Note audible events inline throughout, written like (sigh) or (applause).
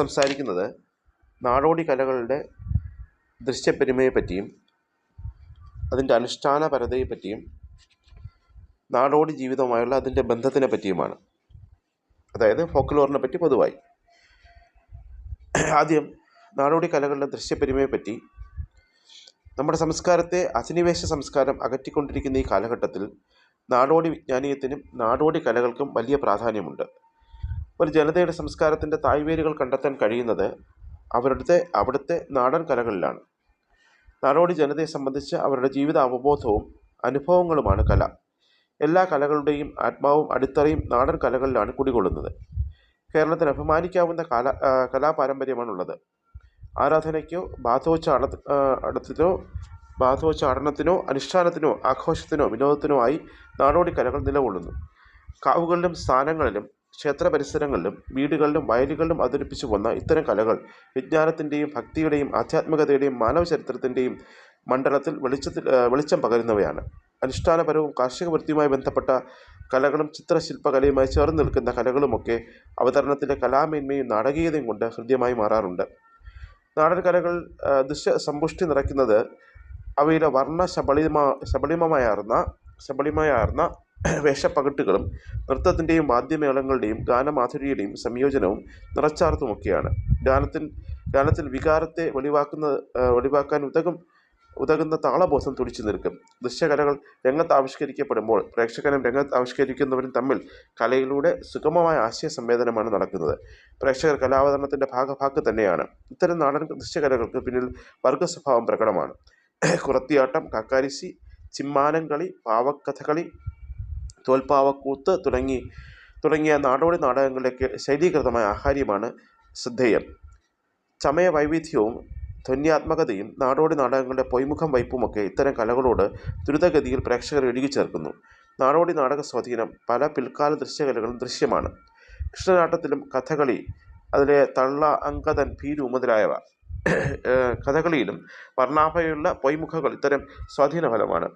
സംസാരിക്കുന്നത് നാടോടി കലകളുടെ ദൃശ്യപ്പെരുമയെപ്പറ്റിയും അതിന്റെ അനുഷ്ഠാനപരതയെപ്പറ്റിയും നാടോടി ജീവിതവുമായുള്ള അതിന്റെ ബന്ധത്തിനെ പറ്റിയുമാണ്. അതായത് ഫോക്ക്ലോറിനെ പറ്റി പൊതുവായി. ആദ്യം നാടോടി കലകളുടെ ദൃശ്യപ്പെരുമയെപ്പറ്റി നമ്മുടെ സംസ്കാരത്തെ അധിനിവേശ സംസ്കാരം അകറ്റിക്കൊണ്ടിരിക്കുന്ന ഈ കാലഘട്ടത്തിൽ നാടോടി വിജ്ഞാനീയത്തിനും നാടോടി കലകൾക്കും വലിയ പ്രാധാന്യമുണ്ട്. ഒരു ജനതയുടെ സംസ്കാരത്തിന്റെ തായ്വേരുകൾ കണ്ടെത്താൻ കഴിയുന്നത് അവരുടെ അവിടുത്തെ നാടൻ കലകളിലാണ്. നാടോടി ജനതയെ സംബന്ധിച്ച് അവരുടെ ജീവിത അവബോധവും അനുഭവങ്ങളുമാണ് കല. എല്ലാ കലകളുടെയും ആത്മാവും അടിത്തറയും നാടൻ കലകളിലാണ് കുടികൊള്ളുന്നത്. കേരളത്തിന് അഭിമാനിക്കാവുന്ന കല കലാപാരമ്പര്യമാണുള്ളത്. ആരാധനയ്ക്കോ ബാധോച്ചാട അടത്തിനോ ബാധോച്ചാടനത്തിനോ അനുഷ്ഠാനത്തിനോ ആഘോഷത്തിനോ വിനോദത്തിനോ ആയി നാടോടി കലകൾ നിലകൊള്ളുന്നു. കാവുകളിലും സ്ഥാനങ്ങളിലും ക്ഷേത്ര പരിസരങ്ങളിലും വീടുകളിലും വയലുകളിലും അവതരിപ്പിച്ചു വന്ന ഇത്തരം കലകൾ വിജ്ഞാനത്തിന്റെയും ഭക്തിയുടെയും ആധ്യാത്മികതയുടെയും മാനവ ചരിത്രത്തിന്റെയും മണ്ഡലത്തിൽ വെളിച്ചത്തിൽ വെളിച്ചം പകരുന്നവയാണ്. അനുഷ്ഠാനപരവും കാർഷിക വൃത്തിയുമായി ബന്ധപ്പെട്ട കലകളും ചിത്രശില്പകലയുമായി ചേർന്ന് നിൽക്കുന്ന കലകളുമൊക്കെ അവതരണത്തിലെ കലാമേന്മയും നാടകീയതയും കൊണ്ട് ഹൃദ്യമായി മാറാറുണ്ട്. നാടൻ കലകൾ ദൃശ്യ സമ്പുഷ്ടി നിറയ്ക്കുന്നത് അവയിലെ വർണ ശബളിമ ശബളിമമായാർന്ന ശബളിമയാർന്ന വേഷപ്പകട്ടുകളും നൃത്തത്തിന്റെയും വാദ്യമേളങ്ങളുടെയും ഗാനമാധുര്യയുടെയും സംയോജനവും നിറച്ചാർത്തുമൊക്കെയാണ്. ഗാനത്തിൽ ഗാനത്തിൽ വികാരത്തെ വെളിവാക്കുന്ന വെളിവാക്കാൻ ഉതകും ഉതകുന്ന താളബോധം തുടിച്ചു നിൽക്കും. ദൃശ്യകലകൾ രംഗത്ത് ആവിഷ്കരിക്കപ്പെടുമ്പോൾ പ്രേക്ഷകനും രംഗത്ത് ആവിഷ്കരിക്കുന്നവരും തമ്മിൽ കലയിലൂടെ സുഗമമായ ആശയ സംവേദനമാണ് നടക്കുന്നത്. പ്രേക്ഷകർ കലാവതരണത്തിന്റെ ഭാഗഭാക്ക് തന്നെയാണ്. ഇത്തരം നാടൻ ദൃശ്യകലകൾക്ക് പിന്നിൽ വർഗസ്വഭാവം പ്രകടമാണ്. കുറത്തിയാട്ടം കക്കാരിശി ചിമ്മാനം കളി പാവക്കഥകളി തോൽപ്പാവക്കൂത്ത് തുടങ്ങി തുടങ്ങിയ നാടോടി നാടകങ്ങളിലേക്ക് ശൈലീകൃതമായ ആഹാര്യമാണ് ശ്രദ്ധേയം. ചമയ വൈവിധ്യവും ധന്യാത്മകതയും നാടോടി നാടകങ്ങളുടെ പൊയ്മുഖം വൈപ്പുമൊക്കെ ഇത്തരം കലകളോട് ദ്രുതഗതിയിൽ പ്രേക്ഷകർ ഇഴുകിച്ചേർക്കുന്നു നാടോടി നാടക സ്വാധീനം പല പിൽക്കാല ദൃശ്യകലകളും ദൃശ്യമാണ്. കൃഷ്ണനാട്ടത്തിലും കഥകളി അതിലെ തള്ള അങ്കതൻ ഭീരു മുതലായവ കഥകളിയിലും വർണാഭയുള്ള പൊയ്മുഖകൾ ഇത്തരം സ്വാധീനഫലമാണ്.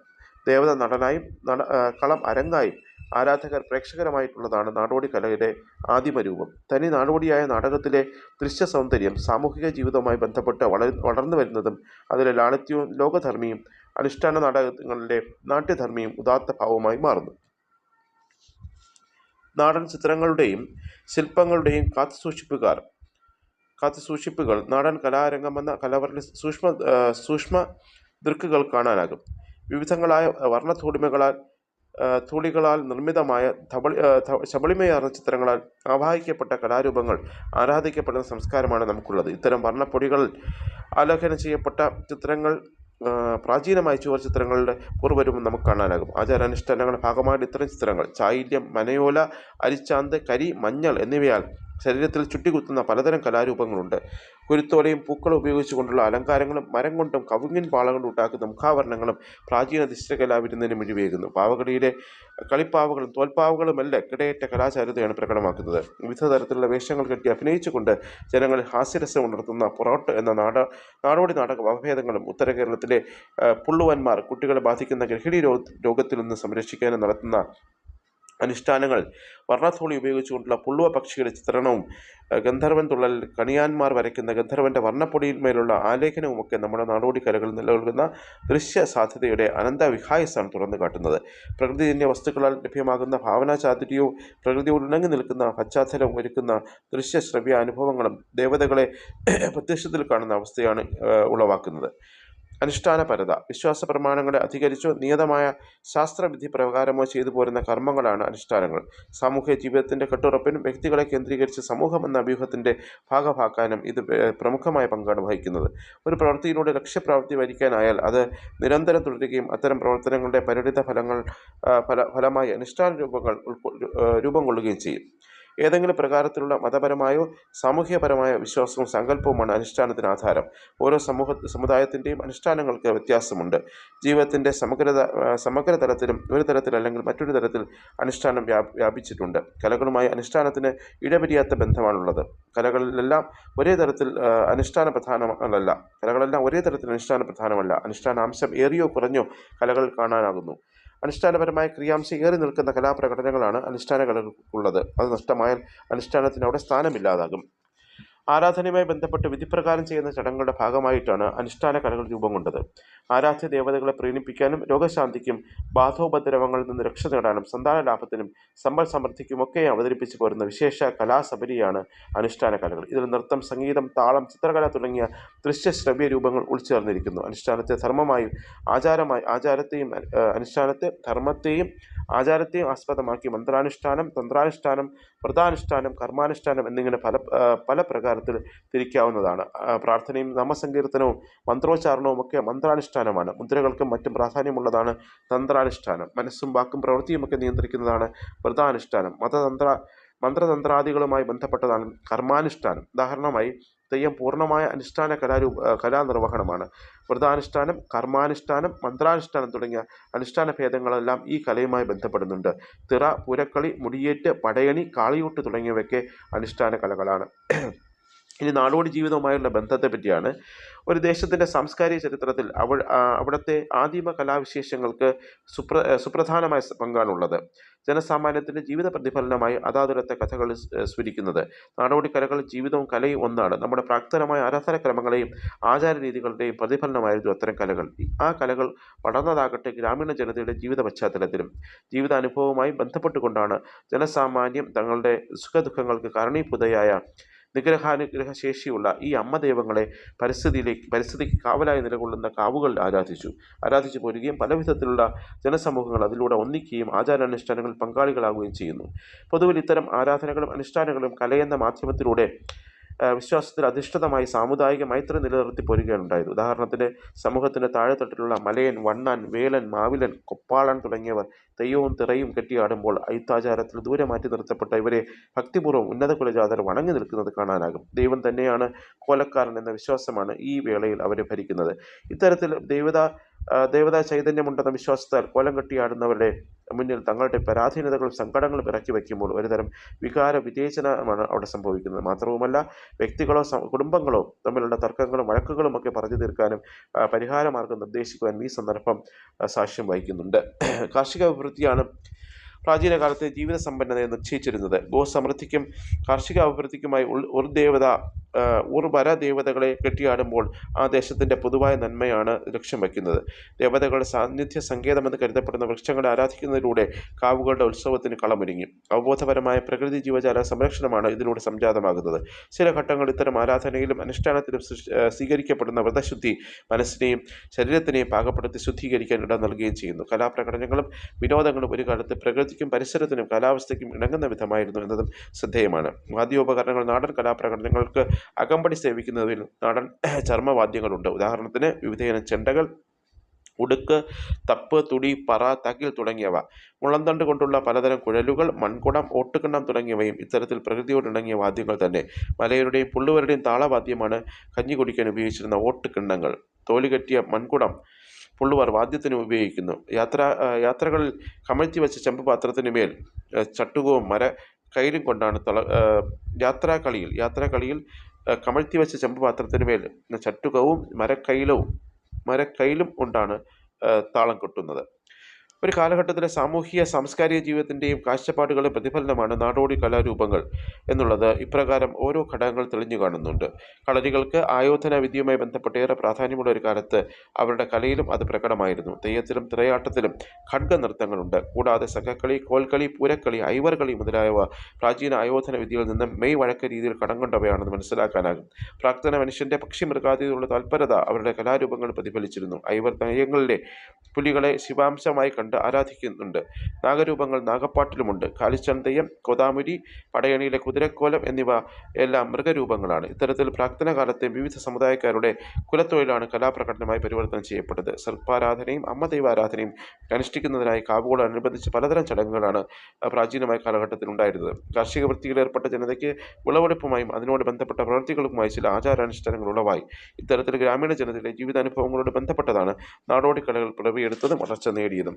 ദേവത നടനായും നട കളം അരങ്ങായും ആരാധകർ പ്രേക്ഷകരമായിട്ടുള്ളതാണ് നാടോടി കലയുടെ ആദിമരൂപം തനി നാടോടിയായ നാടകത്തിലെ ദൃശ്യ സൗന്ദര്യം സാമൂഹിക ജീവിതവുമായി ബന്ധപ്പെട്ട് വള വളർന്നു വരുന്നതും അതിലെ ലാളിത്യവും ലോകധർമ്മിയും അനുഷ്ഠാന നാടകങ്ങളിലെ നാട്യധർമ്മിയും ഉദാത്ത ഭാവമായി മാറുന്നു. നാടൻ ചിത്രങ്ങളുടെയും ശില്പങ്ങളുടെയും കാത്തുസൂക്ഷിപ്പുകാർ കാത്തുസൂക്ഷിപ്പുകൾ നാടൻ കലാരംഗമെന്ന കലവറിന്റെ സൂക്ഷ്മ സൂക്ഷ്മ ദൃക്കുകൾ കാണാനാകും. വിവിധങ്ങളായ വർണധൂളിമകളാൽ തുളികളാൽ നിർമ്മിതമായ ധബളി ശബളിമയാർന്ന ചിത്രങ്ങളാൽ ആവാഹിക്കപ്പെട്ട കലാരൂപങ്ങൾ ആരാധിക്കപ്പെടുന്ന സംസ്കാരമാണ് നമുക്കുള്ളത്. ഇത്തരം വർണപ്പൊടികളിൽ ആലേഖനം ചെയ്യപ്പെട്ട ചിത്രങ്ങൾ പ്രാചീനമായ ചുവർ ചിത്രങ്ങളുടെ പൂർവരൂപം നമുക്ക് കാണാനാകും. ആചാരാനുഷ്ഠാനങ്ങളുടെ ഭാഗമായിട്ട് ഇത്തരം ചിത്രങ്ങൾ ചായില്യം മനയോല അരിച്ചാന്ത് കരി മഞ്ഞൾ എന്നിവയാൽ ശരീരത്തിൽ ചുട്ടികുത്തുന്ന പലതരം കലാരൂപങ്ങളുണ്ട്. കുരുത്തോലയും പൂക്കളും ഉപയോഗിച്ചുകൊണ്ടുള്ള അലങ്കാരങ്ങളും മരം കൊണ്ടും കവുങ്ങിൻ പാളകളും ഉണ്ടാക്കുന്ന മുഖാവരണങ്ങളും പ്രാചീന ദൃശ്യകലാവിരുന്നതിന് മിഴിവേകുന്നു പാവകളിയിലെ കളിപ്പാവകളും തോൽപ്പാവകളുമെല്ലാം കിടയേറ്റ കലാചാരിതയാണ് പ്രകടമാക്കുന്നത്. വിവിധ തരത്തിലുള്ള വേഷങ്ങൾ കെട്ടി അഭിനയിച്ചുകൊണ്ട് ജനങ്ങളിൽ ഹാസ്യരസം ഉണർത്തുന്ന പൊറോട്ട് എന്ന നാട നാടോടി നാടക വകഭേദങ്ങളും ഉത്തര കേരളത്തിലെ പുള്ളുവന്മാർ കുട്ടികളെ ബാധിക്കുന്ന ഗർഭിണി രോഗത്തിൽ നിന്ന് സംരക്ഷിക്കാനും നടത്തുന്ന അനുഷ്ഠാനങ്ങൾ. വർണധൂളി ഉപയോഗിച്ചുകൊണ്ടുള്ള പുള്ളുവ പക്ഷിയുടെ ചിത്രണവും ഗന്ധർവൻ തുള്ളൽ കണിയാന്മാർ വരയ്ക്കുന്ന ഗന്ധർവന്റെ വർണപ്പൊടിയിന്മേലുള്ള ആലേഖനവുമൊക്കെ നമ്മുടെ നാടോടി കലകളിൽ നിലകൊള്ളുന്ന ദൃശ്യ സാധ്യതയുടെ അനന്ത വിഹായസാണ് തുറന്നു കാട്ടുന്നത്. പ്രകൃതിജന്യ വസ്തുക്കളാൽ ലഭ്യമാകുന്ന ഭാവനാ ചാതുര്യവും പ്രകൃതിയോട് ഇണങ്ങി നിൽക്കുന്ന പശ്ചാത്തലവും ഒരുക്കുന്ന ദൃശ്യ ശ്രവ്യ അനുഭവങ്ങളും ദേവതകളെ (clears throat) പ്രത്യക്ഷത്തിൽ കാണുന്ന അവസ്ഥയാണ് ഉളവാക്കുന്നത്. അനുഷ്ഠാനപരത. വിശ്വാസ പ്രമാണങ്ങളെ അധികരിച്ചോ നിയതമായ ശാസ്ത്രവിധി പ്രകാരമോ ചെയ്തു പോരുന്ന കർമ്മങ്ങളാണ് അനുഷ്ഠാനങ്ങൾ. സാമൂഹ്യ ജീവിതത്തിന്റെ കെട്ടുറപ്പിനും വ്യക്തികളെ കേന്ദ്രീകരിച്ച് സമൂഹം എന്ന വ്യൂഹത്തിന്റെ ഭാഗമാക്കാനും ഇത് പ്രമുഖമായ പങ്കാണ് വഹിക്കുന്നത്. ഒരു പ്രവൃത്തിയിലൂടെ ലക്ഷ്യപ്രാപ്തി വരിക്കാനായാൽ അത് നിരന്തരം തുടരുകയും അത്തരം പ്രവർത്തനങ്ങളുടെ പരിണിത ഫലങ്ങൾ ഫല ഫലമായി അനുഷ്ഠാന രൂപങ്ങൾ രൂപം കൊള്ളുകയും ചെയ്യും. ഏതെങ്കിലും പ്രകാരത്തിലുള്ള മതപരമായോ സാമൂഹ്യപരമായ വിശ്വാസവും സങ്കല്പവുമാണ് അനുഷ്ഠാനത്തിന് ആധാരം. ഓരോ സമൂഹ സമുദായത്തിന്റെയും അനുഷ്ഠാനങ്ങൾക്ക് വ്യത്യാസമുണ്ട്. ജീവിതത്തിന്റെ സമഗ്രത സമഗ്ര തലത്തിലും ഒരു തലത്തിലല്ലെങ്കിൽ മറ്റൊരു തരത്തിൽ അനുഷ്ഠാനം വ്യാപിച്ചിട്ടുണ്ട്. കലകളുമായി അനുഷ്ഠാനത്തിന് ഇടപിരിയാത്ത ബന്ധമാണുള്ളത്. കലകളിലെല്ലാം ഒരേ തരത്തിൽ അനുഷ്ഠാന പ്രധാനമല്ല. കലകളെല്ലാം ഒരേ തരത്തിൽ അനുഷ്ഠാന പ്രധാനമല്ല. അനുഷ്ഠാനാംശം ഏറിയോ കുറഞ്ഞോ കലകൾ കാണാനാകുന്നു. അനുഷ്ഠാനപരമായ ക്രിയാംശം ഏറി നിൽക്കുന്ന കലാപ്രകടനങ്ങളാണ് അനുഷ്ഠാന കലകൾക്കുള്ളത് അത് നഷ്ടമായാൽ അനുഷ്ഠാനത്തിന് അവിടെ സ്ഥാനമില്ലാതാകും. ആരാധനയുമായി ബന്ധപ്പെട്ട് വിധിപ്രകാരം ചെയ്യുന്ന ചടങ്ങുകളുടെ ഭാഗമായിട്ടാണ് അനുഷ്ഠാന കലകൾ രൂപം കൊണ്ടത്. ആരാധ്യ ദേവതകളെ പ്രീണിപ്പിക്കാനും രോഗശാന്തിക്കും ബാധോപദ്രവങ്ങളിൽ നിന്ന് രക്ഷ നേടാനും സന്താന ലാഭത്തിനും സമ്പൽ സമൃദ്ധിക്കുമൊക്കെ അവതരിപ്പിച്ചു പോരുന്ന വിശേഷ കലാസബരിയാണ് അനുഷ്ഠാന കലകൾ. ഇതിൽ നൃത്തം സംഗീതം താളം ചിത്രകല തുടങ്ങിയ ദൃശ്യ ശ്രവ്യ രൂപങ്ങൾ ഉൾച്ചേർന്നിരിക്കുന്നു. അനുഷ്ഠാനത്തെ ധർമ്മമായും ആചാരമായി ആചാരത്തെയും അനുഷ്ഠാനത്തെ ധർമ്മത്തെയും ആചാരത്തെയും ആസ്പദമാക്കി മന്ത്രാനുഷ്ഠാനം തന്ത്രാനുഷ്ഠാനം വ്രതാനുഷ്ഠാനം കർമാനുഷ്ഠാനം എന്നിങ്ങനെ പല പല പ്രകാരത്തിൽ തിരിക്കാവുന്നതാണ്. പ്രാർത്ഥനയും നാമസങ്കീർത്തനവും മന്ത്രോച്ചാരണവും ഒക്കെ മന്ത്രാനുഷ്ഠാനമാണ്. മുദ്രകൾക്കും മറ്റും പ്രാധാന്യമുള്ളതാണ് തന്ത്രാനുഷ്ഠാനം. മനസ്സും വാക്കും പ്രവൃത്തിയുമൊക്കെ നിയന്ത്രിക്കുന്നതാണ് വ്രതാനുഷ്ഠാനം. മതതന്ത്ര മന്ത്രതന്ത്രാദികളുമായി ബന്ധപ്പെട്ടതാണ് കർമാനുഷ്ഠാനം. ഉദാഹരണമായി തെയ്യം പൂർണമായ അനുഷ്ഠാന കലാരൂപ കലാനിർവഹണമാണ്. വ്രതാനുഷ്ഠാനം കർമാനുഷ്ഠാനം മന്ത്രാനുഷ്ഠാനം തുടങ്ങിയ അനുഷ്ഠാന ഭേദങ്ങളെല്ലാം ഈ കലയുമായി ബന്ധപ്പെടുന്നുണ്ട്. തിറ പൂരക്കളി മുടിയേറ്റ് പടയണി കാളിയൂട്ട് തുടങ്ങിയവയൊക്കെ അനുഷ്ഠാന കലകളാണ്. ഇനി നാടോടി ജീവിതവുമായുള്ള ബന്ധത്തെ പറ്റിയാണ് ഒരു ദേശത്തിന്റെ സാംസ്കാരിക ചരിത്രത്തിൽ അവ അവിടുത്തെ ആദിമ കലാവിശേഷങ്ങൾക്ക് സുപ്ര സുപ്രധാനമായ പങ്കാണുള്ളത്. ജനസാമാന്യത്തിന്റെ ജീവിത പ്രതിഫലനമായി അതാതുരത്തെ കഥകൾ സ്ഫുരിക്കുന്നത്. നാടോടി കലകൾ ജീവിതവും കലയും ഒന്നാണ്. നമ്മുടെ പ്രാക്തനമായ ആരാധനക്രമങ്ങളെയും ആചാരരീതികളുടെയും പ്രതിഫലനമായിരുന്നു അത്തരം കലകൾ. ആ കലകൾ വളർന്നതാകട്ടെ ഗ്രാമീണ ജനതയുടെ ജീവിത പശ്ചാത്തലത്തിലും ജീവിതാനുഭവവുമായി ബന്ധപ്പെട്ടുകൊണ്ടാണ് ജനസാമാന്യം തങ്ങളുടെ സുഖദുഃഖങ്ങൾക്ക് കാരണീഭൂതയായ നിഗ്രഹാനുഗ്രഹ ശേഷിയുള്ള ഈ അമ്മ ദൈവങ്ങളെ പരിസ്ഥിതിയിലേക്ക് പരിസ്ഥിതിക്ക് കാവലായി നിലകൊള്ളുന്ന കാവുകൾ ആരാധിച്ചു. ആരാധിച്ചു പോരുകയും പല വിധത്തിലുള്ള ജനസമൂഹങ്ങൾ അതിലൂടെ ഒന്നിക്കുകയും ആചാരാനുഷ്ഠാനങ്ങളിൽ പങ്കാളികളാകുകയും ചെയ്യുന്നു. പൊതുവിൽ ഇത്തരം ആരാധനകളും അനുഷ്ഠാനങ്ങളും കലയെന്ന മാധ്യമത്തിലൂടെ വിശ്വാസത്തിൽ അധിഷ്ഠിതമായി സാമുദായിക മൈത്രി നിലനിർത്തി പോരുകയാണ് ഉണ്ടായത് ഉദാഹരണത്തിന് സമൂഹത്തിന്റെ താഴെത്തട്ടിലുള്ള മലയൻ വണ്ണാൻ വേലൻ മാവിലൻ കൊപ്പാളൻ തുടങ്ങിയവർ തെയ്യവും തിറയും കെട്ടിയാടുമ്പോൾ ഐത്താചാരത്തിൽ ദൂരെ മാറ്റി നിർത്തപ്പെട്ട ഇവരെ ഭക്തിപൂർവം ഉന്നത കുലജാതർ വണങ്ങി നിൽക്കുന്നത് കാണാനാകും. ദൈവം തന്നെയാണ് കോലക്കാരൻ എന്ന വിശ്വാസമാണ് ഈ വേളയിൽ അവരെ ഭരിക്കുന്നത്. ഇത്തരത്തിൽ ദേവത ദേവതാ ചൈതന്യമുണ്ടെന്ന വിശ്വാസത്താൽ കോലം കെട്ടിയാടുന്നവരുടെ മുന്നിൽ തങ്ങളുടെ പരാധീനതകളും സങ്കടങ്ങളും ഇറക്കി വയ്ക്കുമ്പോൾ ഒരുതരം വികാര വിവേചനമാണ് അവിടെ സംഭവിക്കുന്നത്. മാത്രവുമല്ല വ്യക്തികളോ കുടുംബങ്ങളോ തമ്മിലുള്ള തർക്കങ്ങളും വഴക്കുകളും ഒക്കെ പറഞ്ഞു തീർക്കാനും പരിഹാരമാർഗം നിർദ്ദേശിക്കുവാൻ ഈ സന്ദർഭം സാക്ഷ്യം വഹിക്കുന്നുണ്ട്. (clears throat) കാർഷിക അഭിവൃദ്ധിയാണ് പ്രാചീന കാലത്തെ ജീവിത സമ്പന്നതയെ നിശ്ചയിച്ചിരുന്നത്. ഗോസമൃദ്ധിക്കും കാർഷിക അഭിവൃദ്ധിക്കുമായി ഉൾ ഉർദേവത വര ദേവതകളെ കെട്ടിയാടുമ്പോൾ ആ ദേശത്തിന്റെ പൊതുവായ നന്മയാണ് ലക്ഷ്യം വയ്ക്കുന്നത്. ദേവതകളുടെ സാന്നിധ്യ സങ്കേതമെന്ന് കരുതപ്പെടുന്ന വൃക്ഷങ്ങളെ ആരാധിക്കുന്നതിലൂടെ കാവുകളുടെ ഉത്സവത്തിന് കളമൊരുങ്ങി. അവബോധപരമായ പ്രകൃതി ജീവജാല സംരക്ഷണമാണ് ഇതിലൂടെ സംജാതമാകുന്നത്. ചില ഘട്ടങ്ങൾ ഇത്തരം ആരാധനയിലും അനുഷ്ഠാനത്തിലും സ്വീകരിക്കപ്പെടുന്ന വ്രതശുദ്ധി മനസ്സിനെയും ശരീരത്തിനെയും പാകപ്പെടുത്തി ശുദ്ധീകരിക്കാൻ ഇടം നൽകുകയും ചെയ്യുന്നു. കലാപ്രകടനങ്ങളും വിനോദങ്ങളും ഒരു കാലത്ത് പ്രകൃതിക്കും പരിസരത്തിനും കാലാവസ്ഥയ്ക്കും ഇണങ്ങുന്ന വിധമായിരുന്നു എന്നതും ശ്രദ്ധേയമാണ്. വാദ്യോപകരണങ്ങൾ നാടൻ കലാപ്രകടനങ്ങൾക്ക് അകമ്പടി സേവിക്കുന്നതിൽ നാടൻ (clears throat) ചർമ്മവാദ്യങ്ങളുണ്ട്. ഉദാഹരണത്തിന് വിവിധയിനം ചെണ്ടകൾ ഉടുക്ക് തപ്പ് തുടി പറ തകിൽ തുടങ്ങിയവ. മുളന്തണ്ട് കൊണ്ടുള്ള പലതരം കുഴലുകൾ മൺകുടം ഓട്ടുകണ്ണം തുടങ്ങിയവയും ഇത്തരത്തിൽ പ്രകൃതിയോടിണങ്ങിയ വാദ്യങ്ങൾ തന്നെ. മലയരുടെയും പുള്ളുവരുടെയും താളവാദ്യമാണ് കഞ്ഞി കുടിക്കാൻ ഉപയോഗിച്ചിരുന്ന ഓട്ടുകിണ്ണങ്ങൾ. തോലുകെട്ടിയ മൺകുടം പുള്ളുവർ വാദ്യത്തിന് ഉപയോഗിക്കുന്നു. യാത്ര യാത്രകളിൽ കമഴ്ത്തി വെച്ച ചെമ്പ് പാത്രത്തിന് മേൽ ചട്ടുകവും മര കയിലും കൊണ്ടാണ് തള യാത്രാക്കളിയിൽ യാത്രാക്കളിയിൽ കമഴ്ത്തി വെച്ച ചെമ്പ് മേൽ ചട്ടുകവും മരക്കൈലവും മരക്കൈലും കൊണ്ടാണ് താളം കൊട്ടുന്നത്. ഒരു കാലഘട്ടത്തിലെ സാമൂഹിക സാംസ്കാരിക ജീവിതത്തിന്റെയും കാഴ്ചപ്പാടുകളുടെ പ്രതിഫലനമാണ് നാടോടി കലാരൂപങ്ങൾ എന്നുള്ളത് ഇപ്രകാരം ഓരോ ഘടകങ്ങൾ തെളിഞ്ഞു കാണുന്നുണ്ട്. കളരികൾക്ക് ആയോധന വിദ്യയുമായി ബന്ധപ്പെട്ട് ഏറെ പ്രാധാന്യമുള്ള ഒരു കാലത്ത് അവരുടെ കലയിലും അത് പ്രകടമായിരുന്നു. തെയ്യത്തിലും തിരയാട്ടത്തിലും ഖഡ്ഗ നൃത്തങ്ങളുണ്ട് കൂടാതെ സഖക്കളി കോൽക്കളി പൂരക്കളി ഐവർകളി മുതലായവ പ്രാചീന ആയോധന വിദ്യയിൽ നിന്നും മെയ് വഴക്ക രീതിയിൽ കടം കൊണ്ടവയാണെന്ന് മനസ്സിലാക്കാനാകും. പ്രാക്തന മനുഷ്യന്റെ പക്ഷി മൃഗാതിയിലുള്ള താല്പര്യത അവരുടെ കലാരൂപങ്ങൾ പ്രതിഫലിച്ചിരുന്നു. ഐവർ തെയ്യങ്ങളിലെ പുലികളെ ശിവാംശമായി കണ്ട്. ആരാധിക്കുന്നുണ്ട്. നാഗരൂപങ്ങൾ നാഗപ്പാട്ടിലുമുണ്ട്. കാലിച്ചന്തയം കോതാമുരി പടയണിയിലെ കുതിരക്കോലം എന്നിവ എല്ലാം മൃഗരൂപങ്ങളാണ്. ഇത്തരത്തിൽ പ്രാക്തന കാലത്തെ വിവിധ സമുദായക്കാരുടെ കുലത്തൊഴിലാണ് കലാപ്രകടനമായി പരിവർത്തനം ചെയ്യപ്പെട്ടത്. സർപ്പാരാധനയും അമ്മ ദൈവാരാധനയും അനുഷ്ഠിക്കുന്നതിനായി കാവുകളോടനുബന്ധിച്ച് പലതരം ചടങ്ങുകളാണ് പ്രാചീനമായ കാലഘട്ടത്തിൽ ഉണ്ടായിരുന്നത്. കാർഷിക വൃത്തിയിൽ ഏർപ്പെട്ട ജനതയ്ക്ക് വിളവെടുപ്പുമായും അതിനോട് ബന്ധപ്പെട്ട പ്രവൃത്തികൾക്കുമായി ചില ആചാരാനുഷ്ഠാനങ്ങൾ ഉളവായി. ഇത്തരത്തിൽ ഗ്രാമീണ ജനതയുടെ ജീവിതാനുഭവങ്ങളോട് ബന്ധപ്പെട്ടതാണ് നാടോടി കലകൾ പിറവിയെടുത്തതും വളർച്ച നേടിയതും.